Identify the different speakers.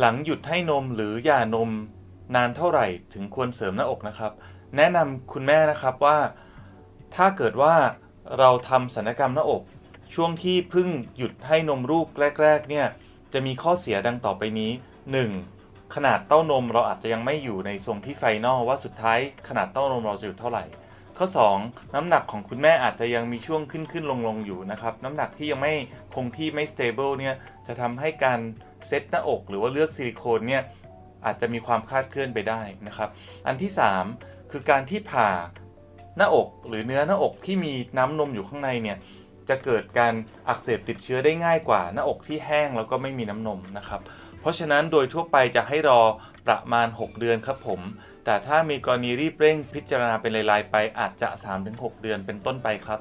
Speaker 1: หลังหยุดให้นมหรือหย่านมนานเท่าไหร่ถึงควรเสริมหน้าอกนะครับ แนะนำคุณแม่นะครับว่าถ้าเกิดว่าเราทำศัลยกรรมหน้าอก ช่วงที่เพิ่งหยุดให้นมลูกแรก ๆ เนี่ยจะมีข้อเสียดังต่อไปนี้ 1. ขนาดเต้านมเราอาจจะยังไม่อยู่ในทรงที่ไฟนอลว่าสุดท้ายขนาดเต้านมเราจะอยู่เท่าไหร่ ข้อ 2 น้ำหนักของคุณแม่อาจจะยังมีช่วงขึ้นขึ้นลงลงอยู่นะครับ น้ำหนักที่ยังไม่คงที่ไม่ stable เนี่ยจะทำให้การ เซตหน้าอกหรือว่าเลือกซิลิโคนเนี่ยอาจจะมีความคลาดเคลื่อนไปได้นะครับ อันที่ 3 คือการที่ผ่าหน้าอกหรือเนื้อหน้าอกที่มีน้ำนมอยู่ข้างในเนี่ยจะเกิดการอักเสบติดเชื้อได้ง่ายกว่าหน้าอกที่แห้งแล้วก็ไม่มีน้ำนมนะครับ เพราะฉะนั้นโดยทั่วไปจะให้รอประมาณ 6 เดือนครับผม แต่ถ้ามีกรณีรีบเร่งพิจารณาเป็นรายๆไปอาจจะ 3-6 เดือนเป็นต้นไปครับ